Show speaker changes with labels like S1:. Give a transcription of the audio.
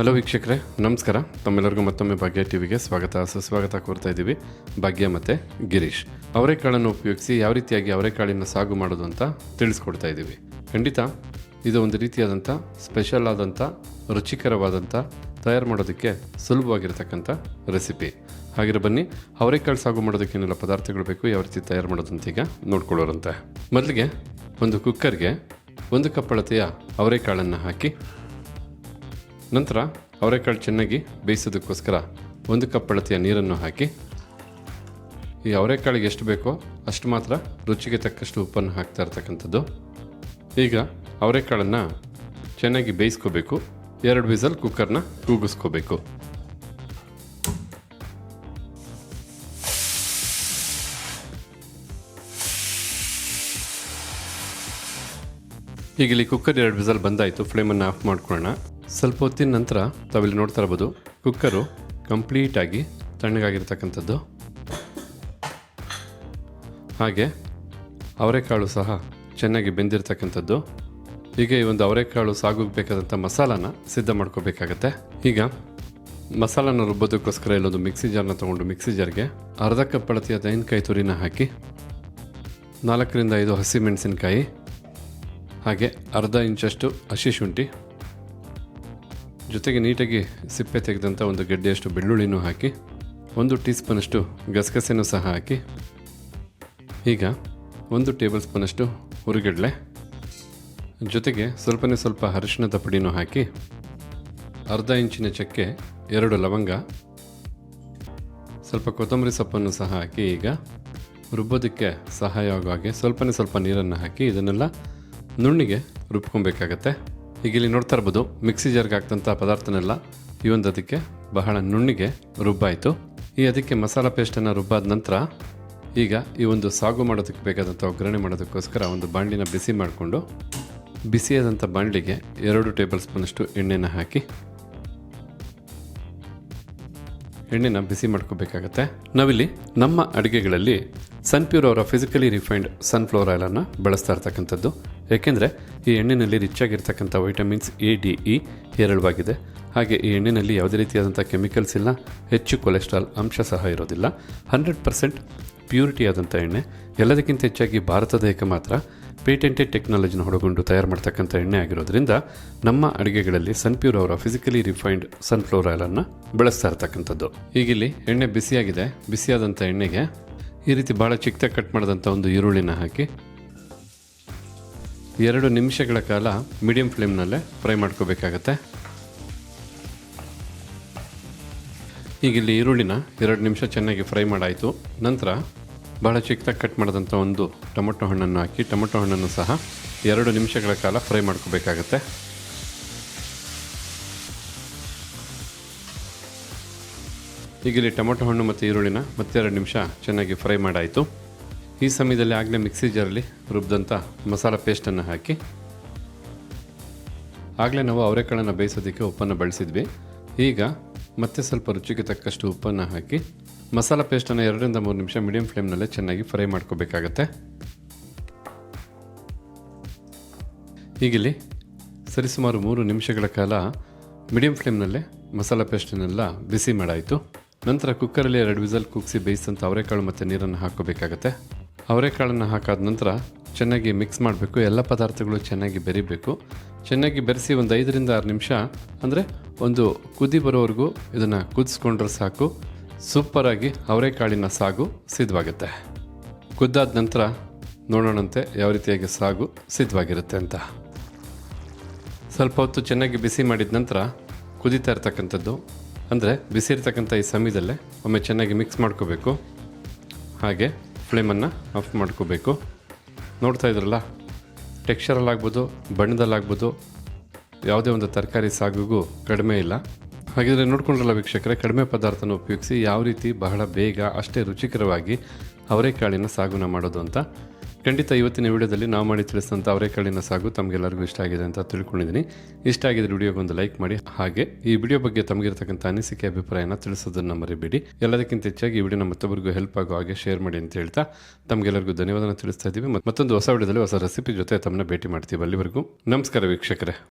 S1: Hello ವೀಕ್ಷಕರೇ. ನಮಸ್ಕಾರ. ತಮ್ಮೆಲ್ಲರಿಗೂ ಮತ್ತೊಮ್ಮೆ ಭಾಗ್ಯ ಟಿವಿಗೆ ಸ್ವಾಗತ. ಸುಸ್ವಾಗತ ಕೋರ್ತಾ ಇದ್ದೀವಿ. ಭಾಗ್ಯ ಮತ್ತು ಗಿರೀಶ್. ಅವರೆಕಾಳನ್ನು ಉಪಯೋಗಿಸಿ ಯಾವ ರೀತಿಯಾಗಿ ಅವರೆಕಾಳಿನ ಸಾಗು ಮಾಡೋದು ಅಂತ ತಿಳಿಸ್ಕೊಡ್ತಾ ಇದ್ದೀವಿ. ಖಂಡಿತ, ಇದು ಒಂದು ರೀತಿಯಾದಂಥ ಸ್ಪೆಷಲ್ ಆದಂಥ, ರುಚಿಕರವಾದಂಥ, ತಯಾರು ಮಾಡೋದಕ್ಕೆ ಸುಲಭವಾಗಿರತಕ್ಕಂಥ ರೆಸಿಪಿ ಹಾಗಿರೋ ಬನ್ನಿ ಅವರೆಕಾಳು ಸಾಗು ಮಾಡೋದಕ್ಕೆ ಏನೆಲ್ಲ ಪದಾರ್ಥಗಳು ಬೇಕು, ಯಾವ ರೀತಿ ತಯಾರು ಮಾಡೋದು ಅಂತ ಈಗ ನೋಡ್ಕೊಳ್ಳೋರಂತೆ. ಮೊದಲಿಗೆ ಒಂದು ಕುಕ್ಕರ್ಗೆ ಒಂದು ಕಪ್ಪಳತೆಯ ಅವರೆಕಾಳನ್ನು ಹಾಕಿ ನಂತರ ಅವರೆಕಾಳು ಚೆನ್ನಾಗಿ ಬೇಯಿಸೋದಕ್ಕೋಸ್ಕರ ಒಂದು ಕಪ್ ಅಳತೆಯ ನೀರನ್ನು ಹಾಕಿ, ಈ ಅವರೆಕಾಳಿಗೆ ಎಷ್ಟು ಬೇಕೋ ಅಷ್ಟು ಮಾತ್ರ ರುಚಿಗೆ ತಕ್ಕಷ್ಟು ಉಪ್ಪನ್ನು ಹಾಕ್ತಾ ಇರ್ತಕ್ಕಂಥದ್ದು. ಈಗ ಅವರೆಕಾಳನ್ನು ಚೆನ್ನಾಗಿ ಬೇಯಿಸ್ಕೋಬೇಕು. ಎರಡು ವಿಸಲ್ ಕುಕ್ಕರ್ನ ಕೂಗಿಸ್ಕೋಬೇಕು. ಈಗ ಇಲ್ಲಿ ಕುಕ್ಕರ್ ಎರಡು ಬಿಸಲ್ ಬಂದಾಯಿತು ಫ್ಲೇಮನ್ನು ಆಫ್ ಮಾಡ್ಕೊಳ್ಳೋಣ. ಸ್ವಲ್ಪ ಹೊತ್ತಿನ ನಂತರ ತಾವಿಲ್ಲಿ ನೋಡ್ತಾ ಇರ್ಬೋದು ಕುಕ್ಕರು ಕಂಪ್ಲೀಟಾಗಿ ತಣ್ಣಗಾಗಿರ್ತಕ್ಕಂಥದ್ದು. ಹಾಗೆ ಅವರೆಕಾಳು ಸಹ ಚೆನ್ನಾಗಿ ಬೆಂದಿರ್ತಕ್ಕಂಥದ್ದು. ಈಗ ಈ ಒಂದು ಅವರೆಕಾಳು ಸಾಗಬೇಕಾದಂಥ ಮಸಾಲನ ಸಿದ್ಧ ಮಾಡ್ಕೋಬೇಕಾಗತ್ತೆ. ಈಗ ಮಸಾಲಾನ ರುಬ್ಬೋದಕ್ಕೋಸ್ಕರ ಇಲ್ಲೊಂದು ಮಿಕ್ಸಿ ಜಾರ್ನ ತೊಗೊಂಡು ಮಿಕ್ಸಿ ಜಾರ್ಗೆ ಅರ್ಧ ಕಪ್ ಅಳತೆಯ ತೆಂಗಿನಕಾಯಿ ತುರಿನ ಹಾಕಿ ನಾಲ್ಕರಿಂದ ಐದು ಹಸಿಮೆಣಸಿನಕಾಯಿ ಹಾಗೆ ಅರ್ಧ ಇಂಚಷ್ಟು ಹಸಿ ಶುಂಠಿ, ಜೊತೆಗೆ ನೀಟಾಗಿ ಸಿಪ್ಪೆ ತೆಗೆದಂಥ ಒಂದು ಗೆಡ್ಡೆಯಷ್ಟು ಬೆಳ್ಳುಳ್ಳಿನೂ ಹಾಕಿ, ಒಂದು ಟೀ ಸ್ಪೂನಷ್ಟು ಗಸಗಸೆನೂ ಸಹ ಹಾಕಿ, ಈಗ ಒಂದು ಟೇಬಲ್ ಸ್ಪೂನಷ್ಟು ಹುರಿಗಡಲೆ, ಜೊತೆಗೆ ಸ್ವಲ್ಪನೇ ಸ್ವಲ್ಪ ಅರಿಶಿಣದ ಪುಡಿನೂ ಹಾಕಿ, ಅರ್ಧ ಇಂಚಿನ ಚಕ್ಕೆ ಎರಡು ಲವಂಗ, ಸ್ವಲ್ಪ ಕೊತ್ತಂಬರಿ ಸೊಪ್ಪನ್ನು ಸಹ ಹಾಕಿ ಈಗ ರುಬ್ಬೋದಕ್ಕೆ ಸಹಾಯ ಆಗೋ ಹಾಗೆ ಸ್ವಲ್ಪನೇ ಸ್ವಲ್ಪ ನೀರನ್ನು ಹಾಕಿ ಇದನ್ನೆಲ್ಲ ನುಣ್ಣಿಗೆ ರುಬ್ಕೊಬೇಕಾಗತ್ತೆ. ಈಗ ಇಲ್ಲಿ ನೋಡ್ತಾ ಇರ್ಬೋದು, ಮಿಕ್ಸಿ ಜಾರ್ಗೆ ಹಾಕ್ದಂಥ ಪದಾರ್ಥನೆಲ್ಲ ಈ ಒಂದು ಅದಕ್ಕೆ ಬಹಳ ನುಣ್ಣಿಗೆ ರುಬ್ಬಾಯಿತು. ಈ ಅದಕ್ಕೆ ಮಸಾಲ ಪೇಸ್ಟನ್ನು ರುಬ್ಬಾದ ನಂತರ ಈಗ ಈ ಒಂದು ಸಾಗು ಮಾಡೋದಕ್ಕೆ ಬೇಕಾದಂಥ ಒಗ್ಗರಣೆ ಮಾಡೋದಕ್ಕೋಸ್ಕರ ಒಂದು ಬಾಂಡಿನ ಬಿಸಿ ಮಾಡಿಕೊಂಡು, ಬಿಸಿಯಾದಂಥ ಬಾಣಲಿಗೆ ಎರಡು ಟೇಬಲ್ ಸ್ಪೂನಷ್ಟು ಎಣ್ಣೆನ ಹಾಕಿ, ಎಣ್ಣೆನ ಬಿಸಿ ಮಾಡ್ಕೋಬೇಕಾಗತ್ತೆ. ನಾವಿಲ್ಲಿ ನಮ್ಮ ಅಡುಗೆಗಳಲ್ಲಿ ಸನ್ಪ್ಯೂರ್ ಅವರ ಫಿಸಿಕಲಿ ರಿಫೈನ್ಡ್ ಸನ್ಫ್ಲವರ್ ಆಯಿಲನ್ನು ಬಳಸ್ತಾ ಇರ್ತಕ್ಕಂಥದ್ದು. ಏಕೆಂದರೆ ಈ ಎಣ್ಣೆಯಲ್ಲಿ ರಿಚ್ ಆಗಿರ್ತಕ್ಕಂಥ ವೈಟಮಿನ್ಸ್ ಎ, ಡಿ, ಇ ಹೇರಳವಾಗಿದೆ. ಹಾಗೆ ಈ ಎಣ್ಣೆಯಲ್ಲಿ ಯಾವುದೇ ರೀತಿಯಾದಂಥ ಕೆಮಿಕಲ್ಸ್ ಇಲ್ಲ, ಹೆಚ್ಚು ಕೊಲೆಸ್ಟ್ರಾಲ್ ಅಂಶ ಸಹ ಇರೋದಿಲ್ಲ. ಹಂಡ್ರೆಡ್ ಪರ್ಸೆಂಟ್ ಪ್ಯೂರಿಟಿ ಆದಂಥ ಎಣ್ಣೆ. ಎಲ್ಲದಕ್ಕಿಂತ ಹೆಚ್ಚಾಗಿ ಭಾರತದ ಏಕ ಮಾತ್ರ ಪೇಟೆಂಟೆಡ್ ಟೆಕ್ನಾಲಜಿನ ಹೊಡಗೊಂಡು ತಯಾರು ಮಾಡ್ತಕ್ಕಂಥ ಎಣ್ಣೆ ಆಗಿರೋದ್ರಿಂದ ನಮ್ಮ ಅಡುಗೆಗಳಲ್ಲಿ ಸನ್ಪ್ಯೂರ್ ಅವರ ಫಿಸಿಕಲಿ ರಿಫೈನ್ಡ್ ಸನ್ಫ್ಲವರ್ ಆಯಿಲನ್ನು ಬಳಸ್ತಾ ಇರ್ತಕ್ಕಂಥದ್ದು. ಈಗಿಲ್ಲಿ ಎಣ್ಣೆ ಬಿಸಿಯಾಗಿದೆ. ಬಿಸಿಯಾದಂಥ ಎಣ್ಣೆಗೆ ಈ ರೀತಿ ಭಾಳ ಚಿಕ್ಕದಾಗಿ ಕಟ್ ಮಾಡಿದಂಥ ಒಂದು ಈರುಳ್ಳಿನ ಹಾಕಿ ಎರಡು ನಿಮಿಷಗಳ ಕಾಲ ಮೀಡಿಯಂ ಫ್ಲೇಮ್ನಲ್ಲೇ ಫ್ರೈ ಮಾಡ್ಕೋಬೇಕಾಗತ್ತೆ. ಈಗ ಇಲ್ಲಿ ಈರುಳ್ಳಿನ ಎರಡು ನಿಮಿಷ ಚೆನ್ನಾಗಿ ಫ್ರೈ ಮಾಡಾಯಿತು. ನಂತರ ಬಹಳ ಚಿಕ್ಕದಾಗಿ ಕಟ್ ಮಾಡಿದಂಥ ಒಂದು ಟೊಮೊಟೊ ಹಣ್ಣನ್ನು ಹಾಕಿ, ಟೊಮೊಟೊ ಹಣ್ಣನ್ನು ಸಹ ಎರಡು ನಿಮಿಷಗಳ ಕಾಲ ಫ್ರೈ ಮಾಡ್ಕೋಬೇಕಾಗತ್ತೆ. ಈಗ ಇಲ್ಲಿ ಟೊಮೊಟೊ ಹಣ್ಣು ಮತ್ತು ಈರುಳ್ಳಿನ ಮತ್ತೆರಡು ನಿಮಿಷ ಚೆನ್ನಾಗಿ ಫ್ರೈ ಮಾಡಾಯಿತು. ಈ ಸಮಯದಲ್ಲಿ ಆಗಲೇ ಮಿಕ್ಸಿ ಜಾರಲ್ಲಿ ರುಬ್ಬಿದಂಥ ಮಸಾಲ ಪೇಸ್ಟನ್ನು ಹಾಕಿ. ಆಗಲೇ ನಾವು ಅವರೆಕಾಳನ್ನು ಬೇಯಿಸೋದಕ್ಕೆ ಉಪ್ಪನ್ನು ಬಳಸಿದ್ವಿ. ಈಗ ಮತ್ತೆ ಸ್ವಲ್ಪ ರುಚಿಗೆ ತಕ್ಕಷ್ಟು ಉಪ್ಪನ್ನು ಹಾಕಿ ಮಸಾಲ ಪೇಸ್ಟನ್ನು ಎರಡರಿಂದ ಮೂರು ನಿಮಿಷ ಮೀಡಿಯಂ ಫ್ಲೇಮ್ನಲ್ಲೇ ಚೆನ್ನಾಗಿ ಫ್ರೈ ಮಾಡ್ಕೋಬೇಕಾಗತ್ತೆ. ಈಗಿಲ್ಲಿ ಸರಿಸುಮಾರು ಮೂರು ನಿಮಿಷಗಳ ಕಾಲ ಮೀಡಿಯಂ ಫ್ಲೇಮ್ನಲ್ಲೇ ಮಸಾಲ ಪೇಸ್ಟನ್ನೆಲ್ಲ ಬಿಸಿ ಮಾಡಾಯಿತು. ನಂತರ ಕುಕ್ಕರಲ್ಲಿ ಎರಡು ವಿಸಲ್ ಕುಗ್ಸಿ ಬೇಯಿಸಿದಂಥ ಅವರೆಕಾಳು ಮತ್ತು ನೀರನ್ನು ಹಾಕೋಬೇಕಾಗತ್ತೆ ಅವರೆಕಾಳನ್ನು ಹಾಕಾದ ನಂತರ ಚೆನ್ನಾಗಿ ಮಿಕ್ಸ್ ಮಾಡಬೇಕು. ಎಲ್ಲ ಪದಾರ್ಥಗಳು ಚೆನ್ನಾಗಿ ಬೆರಿಬೇಕು. ಚೆನ್ನಾಗಿ ಬೆರೆಸಿ ಒಂದು ಐದರಿಂದ ಆರು ನಿಮಿಷ, ಅಂದರೆ ಒಂದು ಕುದಿ ಬರೋವರೆಗೂ ಇದನ್ನು ಕುದಿಸ್ಕೊಂಡ್ರೆ ಸಾಕು. ಸೂಪರಾಗಿ ಅವರೆಕಾಳಿನ ಸಾಗು ಸಿದ್ಧವಾಗುತ್ತೆ. ಕುದ್ದಾದ ನಂತರ ನೋಡೋಣಂತೆ ಯಾವ ರೀತಿಯಾಗಿ ಸಾಗು ಸಿದ್ಧವಾಗಿರುತ್ತೆ ಅಂತ. ಸ್ವಲ್ಪ ಹೊತ್ತು ಚೆನ್ನಾಗಿ ಬಿಸಿ ಮಾಡಿದ ನಂತರ ಕುದೀತಾ ಇರ್ತಕ್ಕಂಥದ್ದು, ಅಂದರೆ ಬಿಸಿ ಇರ್ತಕ್ಕಂಥ ಈ ಸಮಯದಲ್ಲೇ ಒಮ್ಮೆ ಚೆನ್ನಾಗಿ ಮಿಕ್ಸ್ ಮಾಡ್ಕೋಬೇಕು. ಹಾಗೆ ಫ್ಲೇಮನ್ನು ಆಫ್ ಮಾಡ್ಕೋಬೇಕು. ನೋಡ್ತಾ ಇದ್ರಲ್ಲ, ಟೆಕ್ಸ್ಚರಲ್ಲಾಗ್ಬೋದು, ಬಣ್ಣದಲ್ಲಾಗ್ಬೋದು, ಯಾವುದೇ ಒಂದು ತರಕಾರಿ ಸಾಗುಗೂ ಕಡಿಮೆ ಇಲ್ಲ. ಹಾಗಿದ್ರೆ ನೋಡ್ಕೊಂಡ್ರಲ್ಲ ವೀಕ್ಷಕರೇ, ಕಡಿಮೆ ಪದಾರ್ಥನ ಉಪಯೋಗಿಸಿ ಯಾವ ರೀತಿ ಬಹಳ ಬೇಗ, ಅಷ್ಟೇ ರುಚಿಕರವಾಗಿ ಅವರೆಕಾಳಿನ ಸಾಗುನ ಮಾಡೋದು ಅಂತ ಖಂಡಿತ ಇವತ್ತಿನ ವಿಡಿಯೋದಲ್ಲಿ ನಾವು ಮಾಡಿ ತಿಳಿಸಿದಂಥ ಅವರೆಕಾಳಿನ ಸಾಗು ತಮಗೆಲ್ಲರಿಗೂ ಇಷ್ಟ ಆಗಿದೆ ಅಂತ ತಿಳ್ಕೊಂಡಿದ್ದೀನಿ. ಇಷ್ಟ ಆಗಿದ್ರೆ ವಿಡಿಯೋಗೊಂದು ಲೈಕ್ ಮಾಡಿ. ಹಾಗೆ ಈ ವಿಡಿಯೋ ಬಗ್ಗೆ ತಮಗಿರ್ತಕ್ಕಂಥ ಅನಿಸಿಕೆ, ಅಭಿಪ್ರಾಯನ ತಿಳಿಸೋದನ್ನು ಮರಿಬೇಡಿ. ಎಲ್ಲದಕ್ಕಿಂತ ಹೆಚ್ಚಾಗಿ ಈ ವಿಡಿಯೋನ ಮತ್ತೊಬ್ಬರಿಗೂ ಹೆಲ್ಪ್ ಆಗೋ ಹಾಗೆ ಶೇರ್ ಮಾಡಿ ಅಂತ ಹೇಳ್ತಾ ತಮಗೆಲ್ಲರಿಗೂ ಧನ್ಯವಾದನ ತಿಳಿಸ್ತಾ ಇದ್ದೀವಿ. ಮತ್ತೊಂದು ಹೊಸ ವಿಡಿಯೋದಲ್ಲಿ ಹೊಸ ರೆಸಿಪಿ ಜೊತೆ ತಮ್ಮನ್ನ ಭೇಟಿ ಮಾಡ್ತೀವಿ ಅಲ್ಲಿವರೆಗೂ. ನಮಸ್ಕಾರ ವೀಕ್ಷಕರೇ.